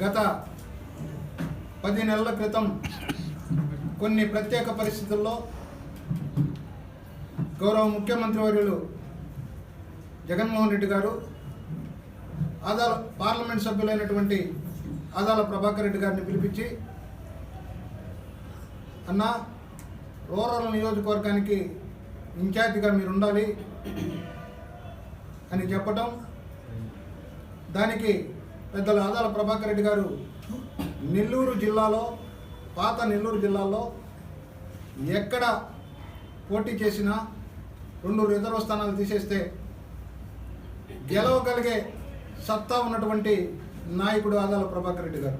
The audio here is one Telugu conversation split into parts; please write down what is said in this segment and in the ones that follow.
గత పది నెలల క్రితం కొన్ని ప్రత్యేక పరిస్థితుల్లో గౌరవ ముఖ్యమంత్రి వర్యులు జగన్మోహన్ రెడ్డి గారు ఆదాల పార్లమెంట్ సభ్యులైనటువంటి ఆదాల ప్రభాకర్ రెడ్డి గారిని పిలిపించి అన్న రూరల్ నియోజకవర్గానికి ఇన్ఛార్జిగా మీరు ఉండాలి అని చెప్పటం దానికి పెద్దలు ఆదాల ప్రభాకర్ రెడ్డి గారు నెల్లూరు జిల్లాలో పాత నెల్లూరు జిల్లాలో ఎక్కడ పోటీ చేసినా రెండు రిజర్వ్ స్థానాలు తీసేస్తే గెలవగలిగే సత్తా ఉన్నటువంటి నాయకుడు ఆదాల ప్రభాకర్ రెడ్డి గారు.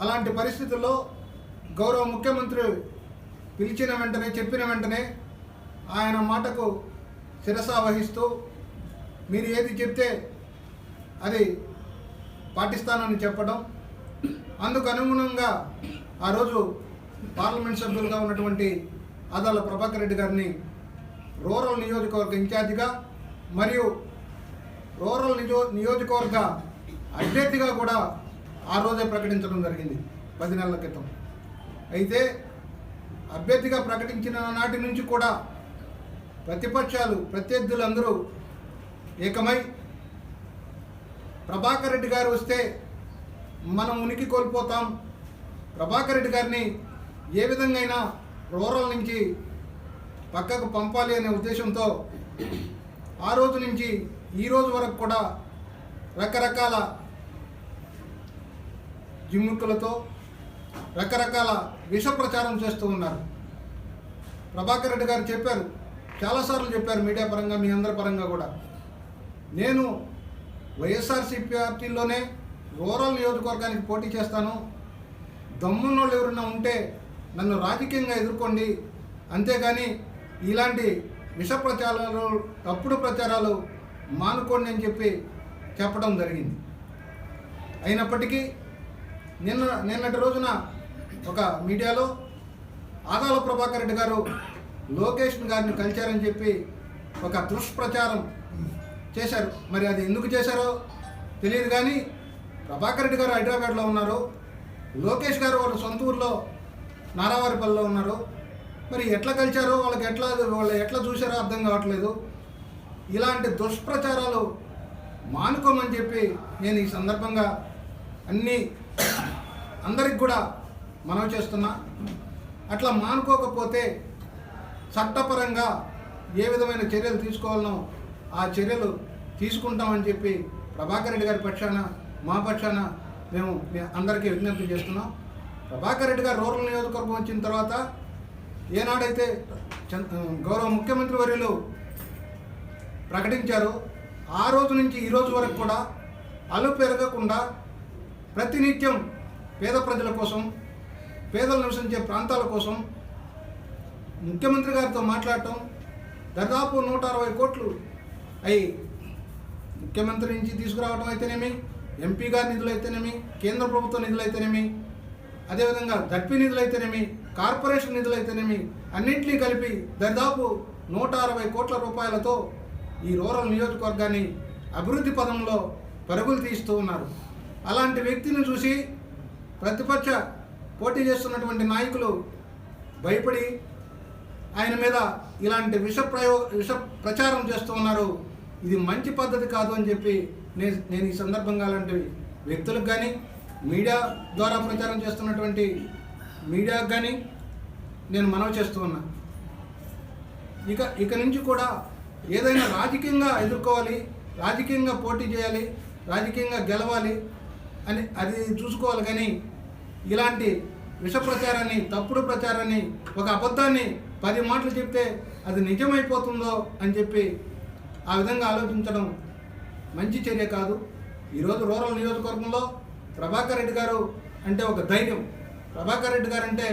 అలాంటి పరిస్థితుల్లో గౌరవ ముఖ్యమంత్రి పిలిచిన వెంటనే చెప్పిన వెంటనే ఆయన మాటకు శిరస వహిస్తూ మీరు ఏది చెప్తే అది పాటిస్తానని చెప్పడం. అందుకు అనుగుణంగా ఆ రోజు పార్లమెంట్ సభ్యులుగా ఉన్నటువంటి ఆదాల ప్రభాకర్ రెడ్డి గారిని రూరల్ నియోజకవర్గ ఇన్ఛార్జిగా మరియు రూరల్ నియో నియోజకవర్గ అభ్యర్థిగా కూడా ఆ రోజే ప్రకటించడం జరిగింది పది నెలల క్రితం. అయితే అభ్యర్థిగా ప్రకటించిన నాటి నుంచి కూడా ప్రతిపక్షాలు ప్రత్యర్థులందరూ ఏకమై ప్రభాకర్ రెడ్డి గారు వస్తే మనం ఉనికి కోల్పోతాం. ప్రభాకర్ రెడ్డి గారిని ఏ విధంగా అయినా రూరల్ నుంచి పక్కకు పంపాలి అనే ఉద్దేశంతో ఆ రోజు నుంచి ఈ రోజు వరకు కూడా రకరకాల జిమ్ముక్కులతో రకరకాల విష ప్రచారం చేస్తూ ఉన్నారు. ప్రభాకర్ రెడ్డి గారు చెప్పారు చాలాసార్లు చెప్పారు మీడియా పరంగా మీ అందరి పరంగా కూడా. నేను వైఎస్ఆర్సీపీ పార్టీలోనే రూరల్ నియోజకవర్గానికి పోటీ చేస్తాను. దమ్మున్నోళ్ళు ఎవరైనా ఉంటే నన్ను రాజకీయంగా ఎదుర్కోండి. అంతేగాని ఇలాంటి విష ప్రచారాలు తప్పుడు ప్రచారాలు మానుకోండి అని చెప్పి చెప్పడం జరిగింది. అయినప్పటికీ నిన్న నిన్నటి రోజున ఒక మీడియాలో ఆదాల ప్రభాకర్ రెడ్డి గారు లోకేష్ గారిని కలిచారని చెప్పి ఒక దుష్ప్రచారం చేశారు. మరి అది ఎందుకు చేశారో తెలియదు కానీ ప్రభాకర్ రెడ్డి గారు హైదరాబాద్లో ఉన్నారు. లోకేష్ గారు వాళ్ళ సొంత ఊర్లో నారావారిపల్లిలో ఉన్నారు. మరి ఎట్లా కలిశారో వాళ్ళకి ఎట్లా వాళ్ళు ఎట్లా చూశారో అర్థం కావట్లేదు. ఇలాంటి దుష్ప్రచారాలు మానుకోమని చెప్పి నేను ఈ సందర్భంగా అన్నీ అందరికి కూడా మనవి చేస్తున్నా. అట్లా మానుకోకపోతే చట్టపరంగా ఏ విధమైన చర్యలు తీసుకోవాలనో ఆ చర్యలు తీసుకుంటామని చెప్పి ప్రభాకర్ రెడ్డి గారి పక్షాన మా పక్షాన మేము మీ అందరికీ విజ్ఞప్తి చేస్తున్నాం. ప్రభాకర్ రెడ్డి గారు రూరల్ నియోజకవర్గం వచ్చిన తర్వాత ఏనాడైతే గౌరవ ముఖ్యమంత్రి వర్యులు ప్రకటించారో ఆ రోజు నుంచి ఈ రోజు వరకు కూడా అలు పెరగకుండా ప్రతినిత్యం పేద ప్రజల కోసం పేదలు నివసించే ప్రాంతాల కోసం ముఖ్యమంత్రి గారితో మాట్లాడటం దాదాపు నూట అరవై కోట్లు అయి ముఖ్యమంత్రి నుంచి తీసుకురావడం అయితేనేమి ఎంపీ గారి నిధులు అయితేనేమి కేంద్ర ప్రభుత్వ నిధులు అయితేనేమి అదేవిధంగా దడ్పి నిధులు అయితేనేమి కార్పొరేషన్ నిధులు అయితేనేమి అన్నింటినీ కలిపి దాదాపు నూట అరవై కోట్ల రూపాయలతో ఈ రూరల్ నియోజకవర్గాన్ని అభివృద్ధి పదంలో పరుగులు తీస్తూ ఉన్నారు. అలాంటి వ్యక్తిని చూసి ప్రతిపక్ష పోటీ చేస్తున్నటువంటి నాయకులు భయపడి ఆయన మీద ఇలాంటి విష ప్రయో విష ప్రచారం చేస్తూ ఉన్నారు. ఇది మంచి పద్ధతి కాదు అని చెప్పి నేను నేను ఈ సందర్భంగా అలాంటి వ్యక్తులకు కానీ మీడియా ద్వారా ప్రచారం చేస్తున్నటువంటి మీడియాకు కానీ నేను మనవి చేస్తూ ఉన్నా. ఇక ఇక నుంచి కూడా ఏదైనా రాజకీయంగా ఎదుర్కోవాలి రాజకీయంగా పోటీ చేయాలి రాజకీయంగా గెలవాలి అని అది చూసుకోవాలి కానీ ఇలాంటి విష ప్రచారాన్ని తప్పుడు ప్రచారాన్ని ఒక అబద్ధాన్ని పది మాటలు చెప్తే అది నిజమైపోతుందో అని చెప్పి ఆ విధంగా ఆలోచించడం మంచి చర్య కాదు. ఈరోజు రూరల్ నియోజకవర్గంలో ప్రభాకర్ రెడ్డి గారు అంటే ఒక ధైర్యం. ప్రభాకర్ రెడ్డి గారు అంటే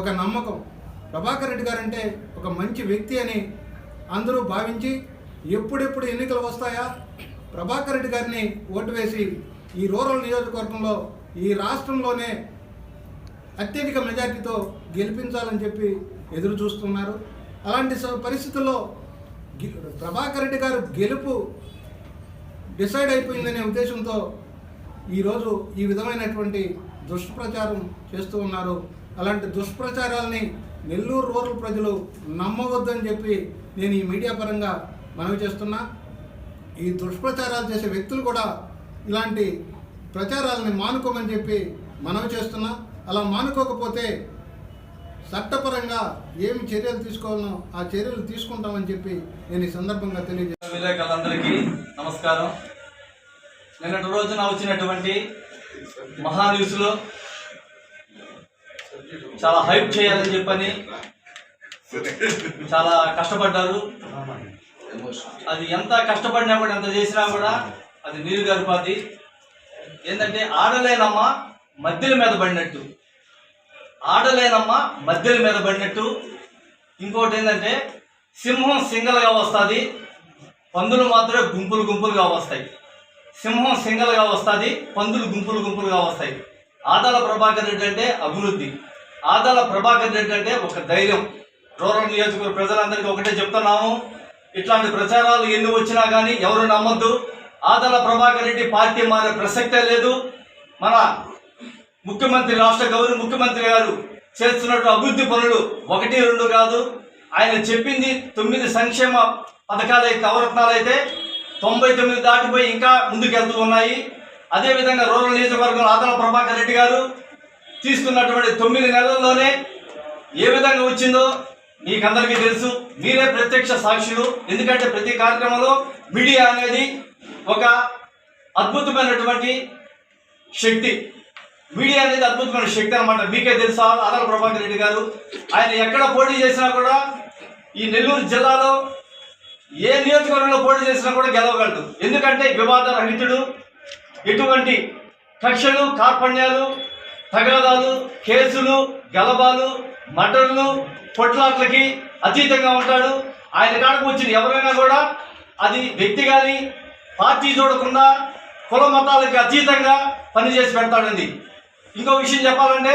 ఒక నమ్మకం. ప్రభాకర్ రెడ్డి గారు అంటే ఒక మంచి వ్యక్తి అని అందరూ భావించి ఎప్పుడెప్పుడు ఎన్నికలు వస్తాయా? ప్రభాకర్ రెడ్డి గారిని ఓటు వేసి ఈ రూరల్ నియోజకవర్గంలో ఈ రాష్ట్రంలోనే అత్యధిక మెజార్టీతో గెలిపించాలని చెప్పి ఎదురు చూస్తున్నారు. అలాంటి పరిస్థితుల్లో ప్రభాకర్ రెడ్డి గారు గెలుపు డిసైడ్ అయిపోయిందనే ఉద్దేశంతో ఈరోజు ఈ విధమైనటువంటి దుష్ప్రచారం చేస్తూ ఉన్నారు. అలాంటి దుష్ప్రచారాల్ని నెల్లూరు రూరల్ ప్రజలు నమ్మవద్దని చెప్పి నేను ఈ మీడియా పరంగా మనవి చేస్తున్నా. ఈ దుష్ప్రచారాలు చేసే వ్యక్తులు కూడా ఇలాంటి ప్రచారాలని మానుకోమని చెప్పి మనవి చేస్తున్నా. అలా మానుకోకపోతే చట్టపరంగా ఏమి చర్యలు తీసుకోవాలనో ఆ చర్యలు తీసుకుంటామని చెప్పి నేను ఈ సందర్భంగా తెలియజేస్తాను విలేకరులందరికీ నమస్కారం. నిన్నటి రోజున వచ్చినటువంటి మహా న్యూస్లో చాలా హైప్ చేయాలని చెప్పని చాలా కష్టపడ్డారు. అది ఎంత కష్టపడినా కూడా ఎంత చేసినా కూడా అది నీరు గర్భాది. ఏంటంటే ఆడలేనమ్మ మధ్యల మీద పడినట్టు. ఆడలేనమ్మ మధ్యల మీద పడినట్టు. ఇంకోటి ఏంటంటే సింహం సింగల్గా వస్తుంది. పందులు మాత్రమే గుంపులు గుంపులుగా వస్తాయి. సింహం సింగల్గా వస్తుంది పందులు గుంపులు గుంపులుగా వస్తాయి. ఆదాల ప్రభాకర్ రెడ్డి అంటే అభివృద్ధి. ఆదాల ప్రభాకర్ రెడ్డి అంటే ఒక ధైర్యం. రూరల్ నియోజకవర్గ ప్రజలందరికీ ఒకటే చెప్తున్నాము. ఇట్లాంటి ప్రచారాలు ఎన్ని వచ్చినా కానీ ఎవరు నమ్మొద్దు. ఆదాల ప్రభాకర్ రెడ్డి పార్టీ మారే ప్రసక్తే లేదు. మన ముఖ్యమంత్రి రాష్ట్ర గౌరవ ముఖ్యమంత్రి గారు చేస్తున్నట్టు అభివృద్ధి పనులు ఒకటి రెండు కాదు. ఆయన చెప్పింది తొమ్మిది సంక్షేమ పథకాలు నవరత్నాలు అయితే తొంభై తొమ్మిది దాటిపోయి ఇంకా ముందుకెళ్తూ ఉన్నాయి. అదేవిధంగా రూరల్ నియోజకవర్గం ఆదల ప్రభాకర్ రెడ్డి గారు తీసుకున్నటువంటి తొమ్మిది నెలల్లోనే ఏ విధంగా వచ్చిందో మీకందరికీ తెలుసు. మీరే ప్రత్యక్ష సాక్షులు. ఎందుకంటే ప్రతి కార్యక్రమంలో మీడియా అనేది ఒక అద్భుతమైనటువంటి శక్తి. మీడియా అనేది అద్భుతమైన శక్తి అనమాట మీకే తెలుసా? ఆదాల ప్రభాకర్ రెడ్డి గారు. ఆయన ఎక్కడ పోటీ చేసినా కూడా ఈ నెల్లూరు జిల్లాలో ఏ నియోజకవర్గంలో పోటీ చేసినా కూడా గెలవగలడు. ఎందుకంటే వివాద రహితుడు. ఎటువంటి కక్షలు కార్పణ్యాలు తగలదాలు కేసులు గలబాలు మటర్లు పొట్లాట్లకి అతీతంగా ఉంటాడు. ఆయన కాడకు వచ్చిన ఎవరైనా కూడా అది వ్యక్తి కానీ పార్టీ చూడకుండా కుల మతాలకి అతీతంగా పనిచేసి పెడతాడండి. ఇంకో విషయం చెప్పాలంటే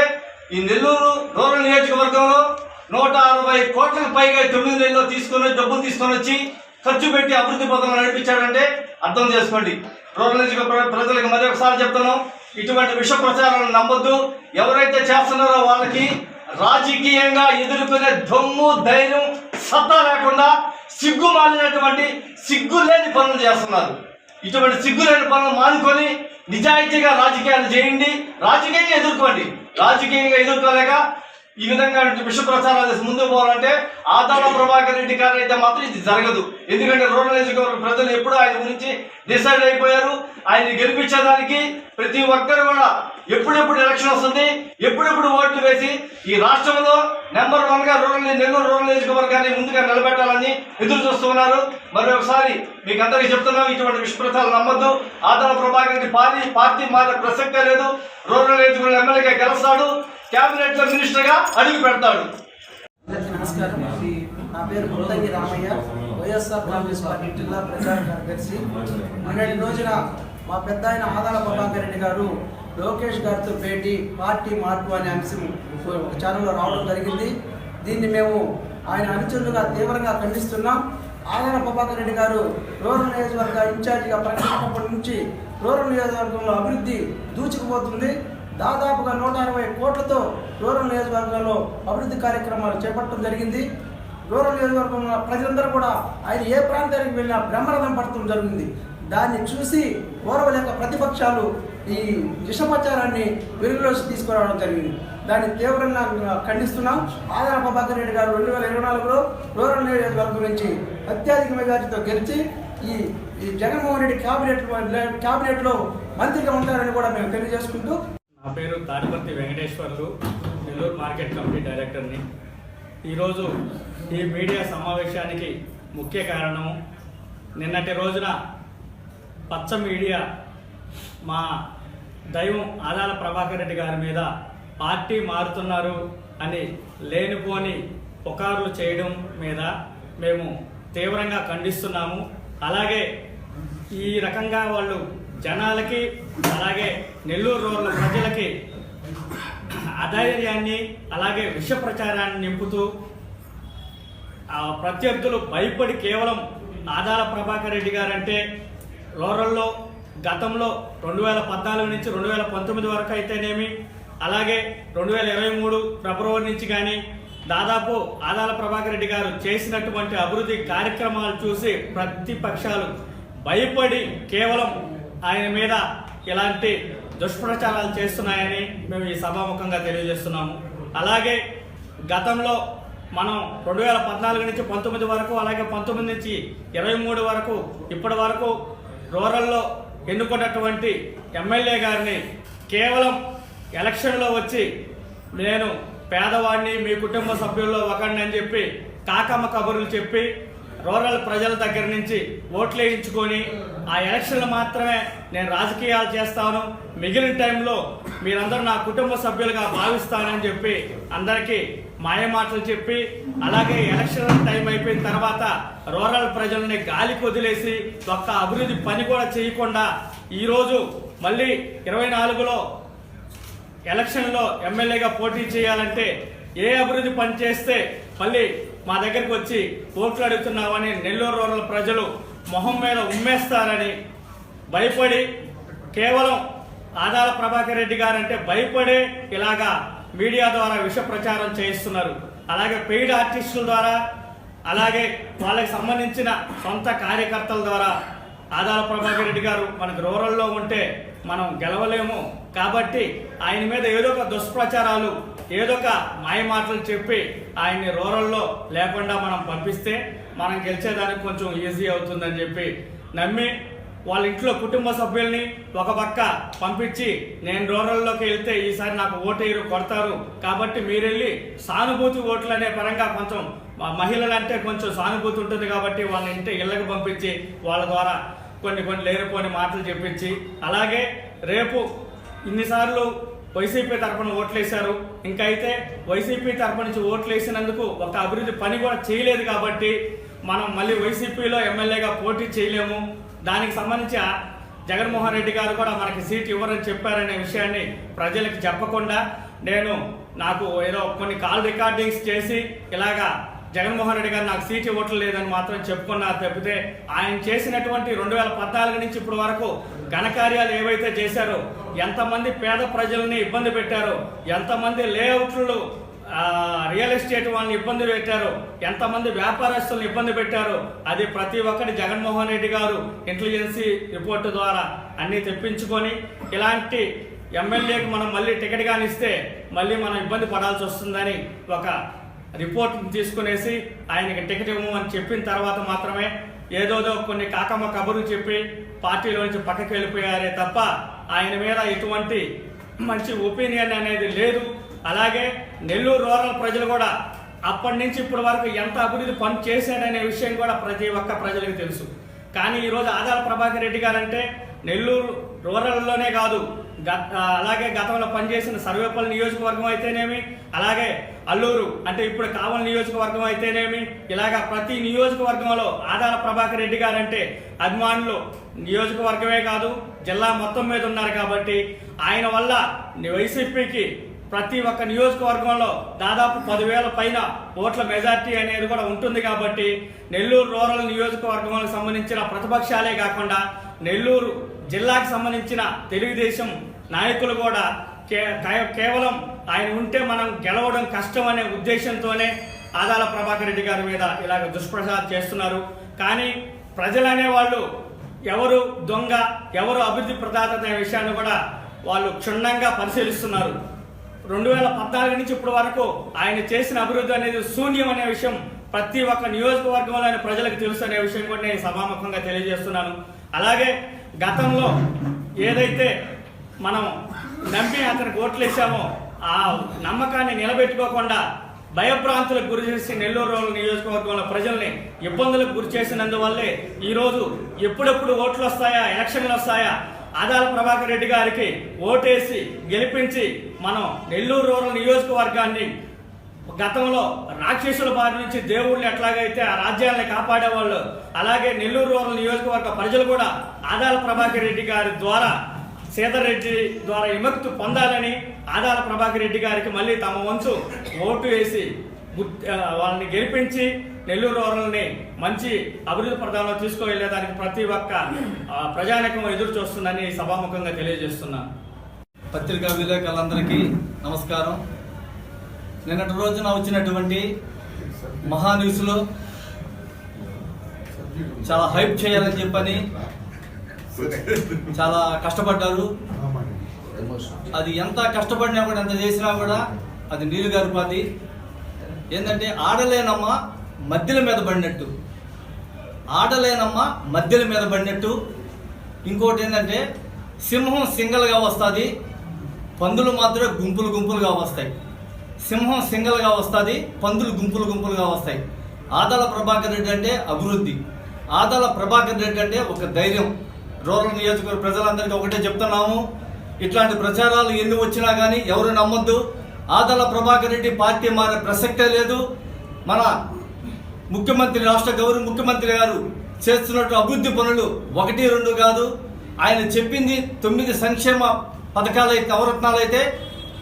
ఈ నెల్లూరు రూరల్ నియోజకవర్గంలో నూట అరవై కోట్లకు పైగా తొమ్మిది నెలల్లో తీసుకొని డబ్బులు తీసుకొని వచ్చి ఖర్చు పెట్టి అభివృద్ధి పథకం నడిపించాడంటే అర్థం చేసుకోండి. రూరల్ నియోజకవర్గ ప్రజలకు మరి ఒకసారి చెప్తున్నాం ఇటువంటి విష ప్రచారాలను నమ్మొద్దు. ఎవరైతే చేస్తున్నారో వాళ్ళకి రాజకీయంగా ఎదుర్కొనే దొమ్ము ధైర్యం సత్తా లేకుండా సిగ్గు మాలినటువంటి సిగ్గు లేని పనులు చేస్తున్నారు. ఇటువంటి సిగ్గు లేని పనులు మానుకొని నిజాయితీగా రాజకీయాలు చేయండి రాజకీయంగా ఎదుర్కోండి. రాజకీయంగా ఎదుర్కోలేక ఈ విధంగా విష ప్రచారాలు చేసి ముందుకు పోవాలంటే ఆదాల ప్రభాకర్ రెడ్డి గారు అయితే మాత్రం ఇది జరగదు. ఎందుకంటే రూరల్ నియోజకవర్గ ప్రజలు ఎప్పుడూ ఆయన గురించి డిసైడ్ అయిపోయారు. ఆయన్ని గెలిపించడానికి ప్రతి ఒక్కరు కూడా ఎప్పుడెప్పుడు ఎలక్షన్ వస్తుంది ఎప్పుడెప్పుడు ఓట్లు వేసి ఈ రాష్ట్రంలో నెంబర్ వన్గా రూరల్ నెల్లూరు రూరల్ నియోజకవర్గాన్ని ముందుగా నిలబెట్టాలని ఎదురు చూస్తున్నారు మరి ఒకసారి మీకు అందరికీ చెప్తున్నాం ఇటువంటి విష్ప్రతాలు నమ్మద్దు. ఆదాల ప్రభాకర్ రెడ్డి పార్టీ పార్టీ మారే ప్రసక్తే లేదు. రూరల్ నియోజకవర్గం ఎమ్మెల్యేగా గెలుస్తాడు కేబినెట్లో మినిస్టర్గా అడుగు పెడతాడు. నమస్కారం. నా పేరు ముల్లంగి రామయ్య. వైఎస్ఆర్ కాంగ్రెస్ పార్టీ జిల్లా ప్రచార కార్యదర్శి మొన్నటి రోజున మా పెద్ద ఆయన ఆదాల ప్రభాకర్ రెడ్డి గారు లోకేష్ గారితో భేటీ పార్టీ మార్పు అనే అంశం ఒక ఛానల్లో రావడం జరిగింది. దీన్ని మేము ఆయన అనుచరులుగా తీవ్రంగా ఖండిస్తున్నాం. ఆదాల ప్రభాకర్ రెడ్డి గారు రూరల్ నియోజకవర్గ ఇన్ఛార్జిగా ప్రకటించినప్పటి నుంచి రూరల్ నియోజకవర్గంలో అభివృద్ధి దూచుకుపోతుంది దాదాపుగా నూట అరవై కోట్లతో రూరల్ నియోజకవర్గంలో అభివృద్ధి కార్యక్రమాలు చేపట్టడం జరిగింది. రూరల్ నియోజకవర్గంలో ప్రజలందరూ కూడా ఆయన ఏ ప్రాంతానికి వెళ్ళినా బ్రహ్మరథం పడటం జరిగింది. దాన్ని చూసి ఓర్వలేక ప్రతిపక్షాలు ఈ విషప్రచారాన్ని వెలుగులోకి తీసుకురావడం జరిగింది. దాన్ని తీవ్రంగా ఖండిస్తున్నాం. ఆదాల ప్రభాకర్ రెడ్డి గారు రెండు వేల ఇరవై నాలుగులో రూరల్ నియోజకవర్గం నుంచి అత్యధిక మెజార్టీతో గెలిచి ఈ ఈ జగన్మోహన్ రెడ్డి క్యాబినెట్ క్యాబినెట్లో మంత్రిగా ఉంటారని కూడా మేము తెలియజేసుకుంటూ నా పేరు తాడిపర్తి వెంకటేశ్వర్లు నెల్లూరు మార్కెట్ కమిటీ డైరెక్టర్ని. ఈరోజు ఈ మీడియా సమావేశానికి ముఖ్య కారణం నిన్నటి రోజున పచ్చ మీడియా మా దైవం ఆదాల ప్రభాకర్ రెడ్డి గారి మీద పార్టీ మారుతున్నారు అని లేనిపోని పుకార్లు చేయడం మీద మేము తీవ్రంగా ఖండిస్తున్నాము. అలాగే ఈ రకంగా వాళ్ళు జనాలకి అలాగే నెల్లూరు రోడ్ల ప్రజలకి అధైర్యాన్ని అలాగే విష ప్రచారాన్ని నింపుతూ ప్రత్యర్థులు భయపడి కేవలం ఆదాల ప్రభాకర్ రెడ్డి గారంటే రోరల్లో గతంలో రెండు వేల పద్నాలుగు నుంచి రెండు వేల పంతొమ్మిది వరకు అయితేనేమి అలాగే రెండు వేల ఇరవై మూడు ఫిబ్రవరి నుంచి కానీ దాదాపు ఆదాల ప్రభాకర్ రెడ్డి గారు చేసినటువంటి అభివృద్ధి కార్యక్రమాలు చూసి ప్రతిపక్షాలు భయపడి కేవలం ఆయన మీద ఇలాంటి దుష్ప్రచారాలు చేస్తున్నాయని మేము ఈ సభాముఖంగా తెలియజేస్తున్నాము. అలాగే గతంలో మనం రెండు వేల పద్నాలుగు నుంచి పంతొమ్మిది వరకు అలాగే పంతొమ్మిది నుంచి ఇరవై మూడు వరకు ఇప్పటి వరకు రూరల్లో ఎన్నుకున్నటువంటి ఎమ్మెల్యే గారిని కేవలం ఎలక్షన్లో వచ్చి నేను పేదవాడిని మీ కుటుంబ సభ్యుల్లో ఒకడిని అని చెప్పి కాకమ్మ కబుర్లు చెప్పి రూరల్ ప్రజల దగ్గర నుంచి ఓట్లు వేయించుకొని ఆ ఎలక్షన్లు మాత్రమే నేను రాజకీయాలు చేస్తాను. మిగిలిన టైంలో మీరందరూ నా కుటుంబ సభ్యులుగా భావిస్తానని చెప్పి అందరికీ మాయ మాటలు చెప్పి అలాగే ఎలక్షన్ టైం అయిపోయిన తర్వాత రూరల్ ప్రజల్ని గాలికి వదిలేసి ఒక్క అభివృద్ధి పని కూడా చేయకుండా ఈరోజు మళ్ళీ ఇరవై నాలుగులో ఎలక్షన్లో ఎమ్మెల్యేగా పోటీ చేయాలంటే ఏ అభివృద్ధి పని చేస్తే మళ్ళీ మా దగ్గరికి వచ్చి ఓట్లు అడుగుతున్నామని నెల్లూరు రూరల్ ప్రజలు మొహం మీద ఉమ్మేస్తారని భయపడి కేవలం ఆదాల ప్రభాకర్ రెడ్డి గారంటే భయపడే ఇలాగా మీడియా ద్వారా విష ప్రచారం చేయిస్తున్నారు. అలాగే పెయిడ్ ఆర్టిస్టుల ద్వారా అలాగే వాళ్ళకి సంబంధించిన సొంత కార్యకర్తల ద్వారా. ఆదాల ప్రభాకర్ రెడ్డి గారు మనకు రూరల్లో ఉంటే మనం గెలవలేము. కాబట్టి ఆయన మీద ఏదో ఒక దుష్ప్రచారాలు ఏదో ఒక మాయ మాటలు చెప్పి ఆయన్ని రూరల్లో లేకుండా మనం పంపిస్తే మనం గెలిచేదానికి కొంచెం ఈజీ అవుతుందని చెప్పి నమ్మి వాళ్ళ ఇంట్లో కుటుంబ సభ్యుల్ని ఒక పక్క పంపించి నేను రూరల్లోకి వెళ్తే ఈసారి నాకు ఓటేరు కొడతారు. కాబట్టి మీరెళ్ళి సానుభూతి ఓట్లు అనే పరంగా కొంచెం మహిళలంటే కొంచెం సానుభూతి ఉంటుంది కాబట్టి వాళ్ళ ఇంటి ఇళ్ళకి పంపించి వాళ్ళ ద్వారా కొన్ని కొన్ని లేనిపోని మాటలు చెప్పించి అలాగే రేపు ఇన్నిసార్లు వైసీపీ తరఫున ఓట్లేశారు. ఇంకా అయితే వైసీపీ తరఫు నుంచి ఓట్లేసినందుకు ఒక అభివృద్ధి పని కూడా చేయలేదు కాబట్టి మనం మళ్ళీ వైసీపీలో ఎమ్మెల్యేగా పోటీ చేయలేము. దానికి సంబంధించి జగన్మోహన్ రెడ్డి గారు కూడా మనకి సీట్ ఇవ్వరని చెప్పారనే విషయాన్ని ప్రజలకు చెప్పకుండా నేను నాకు ఏదో కొన్ని కాల్ రికార్డింగ్స్ చేసి ఇలాగా జగన్మోహన్ రెడ్డి గారు నాకు సీట్ ఇవ్వటం లేదని మాత్రం చెప్పుకున్నారు తప్పితే ఆయన చేసినటువంటి రెండు వేల పద్నాలుగు నుంచి ఇప్పటి వరకు ఘనకార్యాలు ఏవైతే చేశారో ఎంతమంది పేద ప్రజల్ని ఇబ్బంది పెట్టారో ఎంతమంది లేఅవుట్లు రియల్ ఎస్టేట్ వాళ్ళని ఇబ్బంది పెట్టారు. ఎంతమంది వ్యాపారస్తులను ఇబ్బంది పెట్టారు. అది ప్రతి ఒక్కటి జగన్మోహన్ రెడ్డి గారు ఇంటెలిజెన్సీ రిపోర్టు ద్వారా అన్నీ తెప్పించుకొని ఇలాంటి ఎమ్మెల్యేకి మనం మళ్ళీ టికెట్ కానిస్తే మళ్ళీ మనం ఇబ్బంది పడాల్సి వస్తుందని ఒక రిపోర్ట్ తీసుకునేసి ఆయనకి టికెట్ ఇవ్వమని చెప్పిన తర్వాత మాత్రమే ఏదోదో కొన్ని కాకమ్మ కబుర్లు చెప్పి పార్టీలో నుంచి పక్కకి వెళ్ళిపోయారే తప్ప ఆయన మీద ఎటువంటి మంచి ఒపీనియన్ అనేది లేదు. అలాగే నెల్లూరు రూరల్ ప్రజలు కూడా అప్పటి నుంచి ఇప్పటి వరకు ఎంత అభివృద్ధి పని చేశాడనే విషయం కూడా ప్రతి ఒక్క ప్రజలకు తెలుసు. కానీ ఈరోజు ఆదాల ప్రభాకర్ రెడ్డి గారంటే నెల్లూరు రూరల్లోనే కాదు గత అలాగే గతంలో పనిచేసిన సర్వేపల్లి నియోజకవర్గం అయితేనేమి అలాగే అల్లూరు అంటే ఇప్పుడు కావలి నియోజకవర్గం అయితేనేమి ఇలాగా ప్రతి నియోజకవర్గంలో ఆదాల ప్రభాకర్ రెడ్డి గారంటే అభిమానులు నియోజకవర్గమే కాదు జిల్లా మొత్తం మీద ఉన్నారు కాబట్టి ఆయన వల్ల వైసీపీకి ప్రతి ఒక్క నియోజకవర్గంలో దాదాపు పదివేల పైన ఓట్ల మెజార్టీ అనేది కూడా ఉంటుంది కాబట్టి నెల్లూరు రూరల్ నియోజకవర్గంలో సంబంధించిన ప్రతిపక్షాలే కాకుండా నెల్లూరు జిల్లాకు సంబంధించిన తెలుగుదేశం నాయకులు కూడా కే- కేవలం ఆయన ఉంటే మనం గెలవడం కష్టం అనే ఉద్దేశంతోనే ఆదాల ప్రభాకర్ రెడ్డి గారి మీద ఇలాగ దుష్ప్రచారం చేస్తున్నారు. కానీ ప్రజలు అనేవాళ్ళు ఎవరు దొంగ ఎవరు అభివృద్ధి ప్రదాత అనే విషయాన్ని కూడా వాళ్ళు క్షుణ్ణంగా పరిశీలిస్తున్నారు. రెండు వేల పద్నాలుగు నుంచి ఇప్పటి వరకు ఆయన చేసిన అభివృద్ధి అనేది శూన్యం అనే విషయం ప్రతి ఒక్క నియోజకవర్గంలోని ప్రజలకు తెలుసు అనే విషయం కూడా నేను సభాముఖంగా తెలియజేస్తున్నాను. అలాగే గతంలో ఏదైతే మనం నమ్మి అతనికి ఓట్లు వేసామో ఆ నమ్మకాన్ని నిలబెట్టుకోకుండా భయభ్రాంతులకు గురి చేసి నెల్లూరు రూరల్ నియోజకవర్గంలో ప్రజల్ని ఇబ్బందులకు గురి చేసినందువల్లే ఈరోజు ఎప్పుడెప్పుడు ఓట్లు వస్తాయా ఎలక్షన్లు వస్తాయా ఆదాల ప్రభాకర్ రెడ్డి గారికి ఓటేసి గెలిపించి మనం నెల్లూరు రూరల్ నియోజకవర్గాన్ని గతంలో రాక్షసుల బారి నుంచి దేవుళ్ళు ఎట్లాగైతే ఆ రాజ్యాలను కాపాడేవాళ్ళు అలాగే నెల్లూరు రూరల్ నియోజకవర్గ ప్రజలు కూడా ఆదాల ప్రభాకర్ రెడ్డి గారి ద్వారా సీతారెడ్డి ద్వారా విముక్తి పొందాలని ఆదాల ప్రభాకర్ రెడ్డి గారికి మళ్ళీ తమ వంతు ఓటు వేసి వాళ్ళని గెలిపించి నెల్లూరు రూరల్ని మంచి అభివృద్ధి ప్రధానంలో తీసుకువెళ్ళేదానికి ప్రతి ఒక్క ఆ, ప్రజానికం ఎదురు చూస్తుందని సభాముఖంగా తెలియజేస్తున్నాను పత్రికా విలేకరులందరికీ నమస్కారం. నిన్నటి రోజున వచ్చినటువంటి మహా న్యూస్లో చాలా హైప్ చేయాలని చెప్పని చాలా కష్టపడ్డారు. అది ఎంత కష్టపడినా కూడా ఎంత చేసినా కూడా అది నీళ్ళు గర్భాతి ఏంటంటే ఆడలేనమ్మా మధ్యల మీద పడినట్టు. ఆటలేనమ్మా మధ్యల మీద పడినట్టు. ఇంకోటి ఏంటంటే సింహం సింగల్గా వస్తుంది పందులు మాత్రమే గుంపులు గుంపులుగా వస్తాయి. సింహం సింగల్గా వస్తుంది పందులు గుంపులు గుంపులుగా వస్తాయి. ఆదాల ప్రభాకర్ రెడ్డి అంటే అభివృద్ధి. ఆదాల ప్రభాకర్ రెడ్డి అంటే ఒక ధైర్యం. రూరల్ నియోజకవర్గ ప్రజలందరికీ ఒకటే చెప్తున్నాము ఇట్లాంటి ప్రచారాలు ఎన్ని వచ్చినా కానీ ఎవరు నమ్మొద్దు. ఆదాల ప్రభాకర్ రెడ్డి పార్టీ మారే ప్రసక్తే లేదు. మన ముఖ్యమంత్రి రాష్ట్ర గౌరవ ముఖ్యమంత్రి గారు చేస్తున్నట్టు అభివృద్ధి పనులు ఒకటి రెండు కాదు. ఆయన చెప్పింది తొమ్మిది సంక్షేమ పథకాలు అయితే నవరత్నాలు అయితే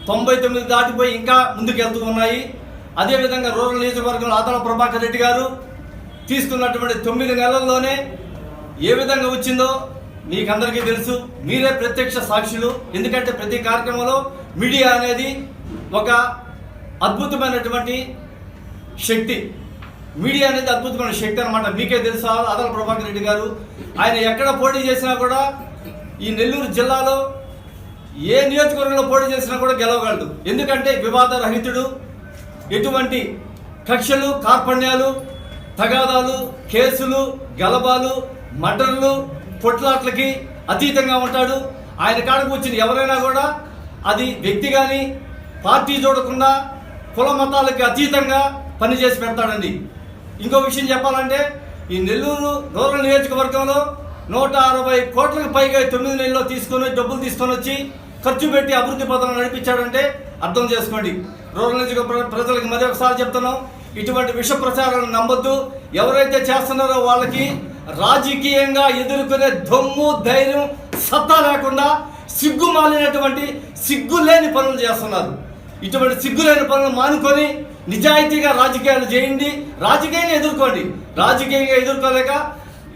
తొంభై తొమ్మిది దాటిపోయి ఇంకా ముందుకెళ్తూ ఉన్నాయి. అదేవిధంగా రూరల్ నియోజకవర్గంలో ఆదాల ప్రభాకర్ రెడ్డి గారు తీసుకున్నటువంటి తొమ్మిది నెలల్లోనే ఏ విధంగా వచ్చిందో మీకు అందరికీ తెలుసు. మీరే ప్రత్యక్ష సాక్షులు. ఎందుకంటే ప్రతి కార్యక్రమంలో మీడియా అనేది ఒక అద్భుతమైనటువంటి శక్తి. మీడియా అనేది అద్భుతమైన శక్తి అనమాట మీకే తెలుసా? ఆదాల ప్రభాకర్ రెడ్డి గారు. ఆయన ఎక్కడ పోటీ చేసినా కూడా ఈ నెల్లూరు జిల్లాలో ఏ నియోజకవర్గంలో పోటీ చేసినా కూడా గెలవగలడు. ఎందుకంటే వివాద రహితుడు. ఎటువంటి కక్షలు కార్పణ్యాలు తగాదాలు కేసులు గలబాలు మటర్లు పొట్లాట్లకి అతీతంగా ఉంటాడు. ఆయన కాడకు వచ్చిన ఎవరైనా కూడా అది వ్యక్తి కానీ పార్టీ చూడకుండా కుల మతాలకి అతీతంగా పనిచేసి పెడతాడండి. ఇంకో విషయం చెప్పాలంటే ఈ నెల్లూరు రూరల్ నియోజకవర్గంలో నూట అరవై కోట్లకు పైగా తొమ్మిది నెలల్లో తీసుకొని డబ్బులు తీసుకొని వచ్చి ఖర్చు పెట్టి అభివృద్ధి పథకం నడిపించాడంటే అర్థం చేసుకోండి. రూరల్ నియోజకవర్గ ప్రజలకు మరి ఒకసారి చెప్తున్నాం ఇటువంటి విష ప్రచారాలను నమ్మొద్దు. ఎవరైతే చేస్తున్నారో వాళ్ళకి రాజకీయంగా ఎదుర్కొనే దొమ్ము ధైర్యం సత్తా లేకుండా సిగ్గు మాలినటువంటి సిగ్గు లేని పనులు చేస్తున్నారు. ఇటువంటి సిగ్గులేని పనులు మానుకొని నిజాయితీగా రాజకీయాలు చేయండి. రాజకీయంగా ఎదుర్కోండి. రాజకీయంగా ఎదుర్కోలేక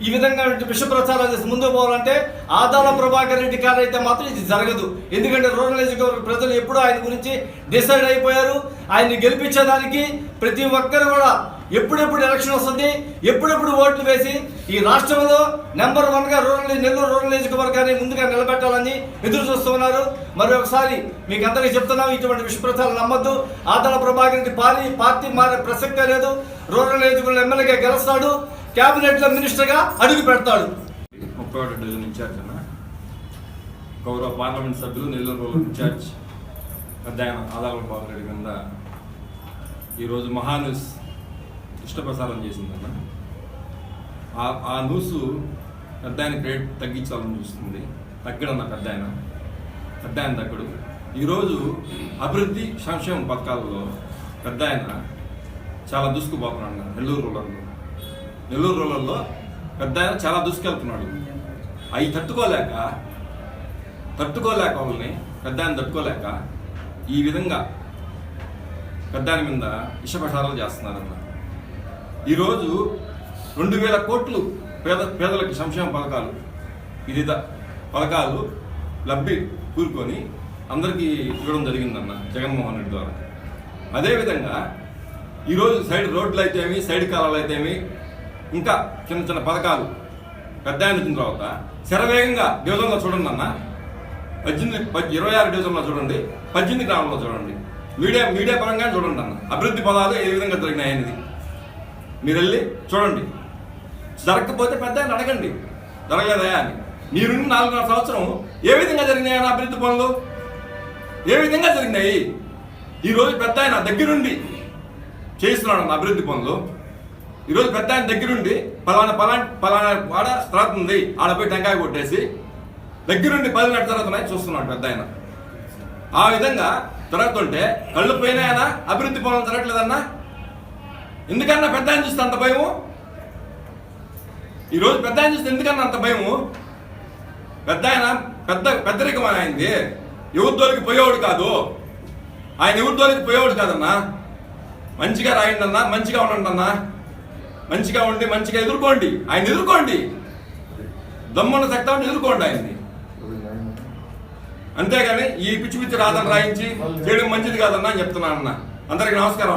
ఈ విధంగా విష ప్రచారాలు చేసి ముందుకు పోవాలంటే ఆదాల ప్రభాకర్ రెడ్డి గారు అయితే మాత్రం ఇది జరగదు. ఎందుకంటే రూరల్ నియోజకవర్గ ప్రజలు ఎప్పుడూ ఆయన గురించి డిసైడ్ అయిపోయారు. ఆయన్ని గెలిపించేదానికి ప్రతి ఒక్కరు కూడా ఎప్పుడెప్పుడు ఎలక్షన్ వస్తుంది ఎప్పుడెప్పుడు ఓట్లు వేసి ఈ రాష్ట్రంలో నెంబర్ వన్గా రూరల్ నెల్లూరు రూరల్ నియోజకవర్గాన్ని ముందుగా నిలబెట్టాలని ఎదురు చూస్తున్నారు మరి ఒకసారి మీకు అందరికీ చెప్తున్నాం ఇటువంటి విషప్రచారాలు నమ్మద్దు. ఆదాల ప్రభాకర్ రెడ్డి పార్టీ పార్టీ మారే ప్రసక్తే లేదు. రూరల్ నియోజకవర్గం ఎమ్మెల్యేగా గెలుస్తాడు. క్యాబినెట్లో మినిస్టర్గా మినిస్టర్గా అడుగు పెడతాడు. ముప్పై ఒకటి డివిజన్ ఇన్ఛార్జ్ అన్న? గౌరవ పార్లమెంట్ సభ్యులు నెల్లూరు రూరల్ ఇన్ఛార్జ్ అధ్యయన ఆదాల బాబు రెడ్డి కింద ఈరోజు మహాన్యూస్ ఇష్టప్రసారం చేసిందన్న ఆ ఆ న్యూస్ పెద్ద ఆయన క్రెడిట్ తగ్గించాలని చూస్తుంది. తగ్గడన్న పెద్ద ఆయన పెద్ద ఆయన తగ్గడు ఈరోజు అభివృద్ధి సంక్షేమ పథకాలలో పెద్ద ఆయన చాలా దూసుకుపోతున్నాడు నెల్లూరు రూరల్లో. నెల్లూరు రూరల్లో పెద్ద ఆయన చాలా దూసుకెళ్తున్నాడు. అవి తట్టుకోలేక తట్టుకోలేక వాళ్ళని పెద్ద ఆయన తట్టుకోలేక ఈ విధంగా పెద్ద ఆయన మీద ఇష్టప్రసారాలు చేస్తున్నారన్న ఈరోజు రెండు వేల కోట్లు పేద పేదలకు సంక్షేమ పథకాలు వివిధ పథకాలు లబ్ధి కూరుకొని అందరికీ ఇవ్వడం జరిగిందన్న జగన్మోహన్ రెడ్డి ద్వారా. అదేవిధంగా ఈరోజు సైడ్ రోడ్లు అయితేమి సైడ్ కాలాలు అయితేమి ఇంకా చిన్న చిన్న పథకాలు పెద్ద ఆయన వచ్చిన తర్వాత శరవేగంగా డివిజన్లో చూడండి అన్న పద్దెనిమిది ఇరవై ఆరు డివిజన్లో చూడండి. పద్దెనిమిది గ్రామంలో చూడండి. మీడియా మీడియా పరంగా చూడండి అన్న అభివృద్ధి పదాలు ఏ విధంగా జరిగినాయి అనేది. మీరు వెళ్ళి చూడండి. జరగకపోతే పెద్ద ఆయన అడగండి. జరగలేదా అని. మీరున్న నాలుగున్నర సంవత్సరం ఏ విధంగా జరిగినాయని అభివృద్ధి పనులు? ఏ విధంగా జరిగినాయి? ఈరోజు పెద్ద ఆయన దగ్గరుండి చేస్తున్నాడు అన్న అభివృద్ధి పనులు. ఈరోజు పెద్ద ఆయన దగ్గరుండి పలానా పలానా పలానా వాడ స్థలం ఉంది ఆడ పోయి టెంకాయ కొట్టేసి దగ్గరుండి పది నెట్ల తర్వాత చూస్తున్నాడు పెద్ద ఆయన. ఆ విధంగా జరుగుతుంటే కళ్ళు పోయినాయనా? అభివృద్ధి పనులు జరగట్లేదన్నా? ఎందుకన్నా పెద్ద ఆయన చూస్తే అంత భయము? ఈరోజు పెద్ద ఆయన చూస్తే ఎందుకన్నా అంత భయము? పెద్ద ఆయన పెద్ద పెద్దరికం ఆయనది? ఎవరి తోలికి పోయేవాడు కాదు. ఆయన ఎవరి తోలికి పోయేవాడు కాదన్నా? మంచిగా రాయండి అన్నా మంచిగా ఉండండి అన్నా మంచిగా ఉండి మంచిగా ఎదుర్కోండి. ఆయన ఎదుర్కోండి. దమ్మున్న సక్తాన్ని ఎదుర్కోండి ఆయన్ని. అంతేగాని ఈ పిచ్చి పిచ్చి రాతలు రాయించి చేయడం మంచిది కాదన్నా చెప్తున్నా అన్న. అందరికి నమస్కారం.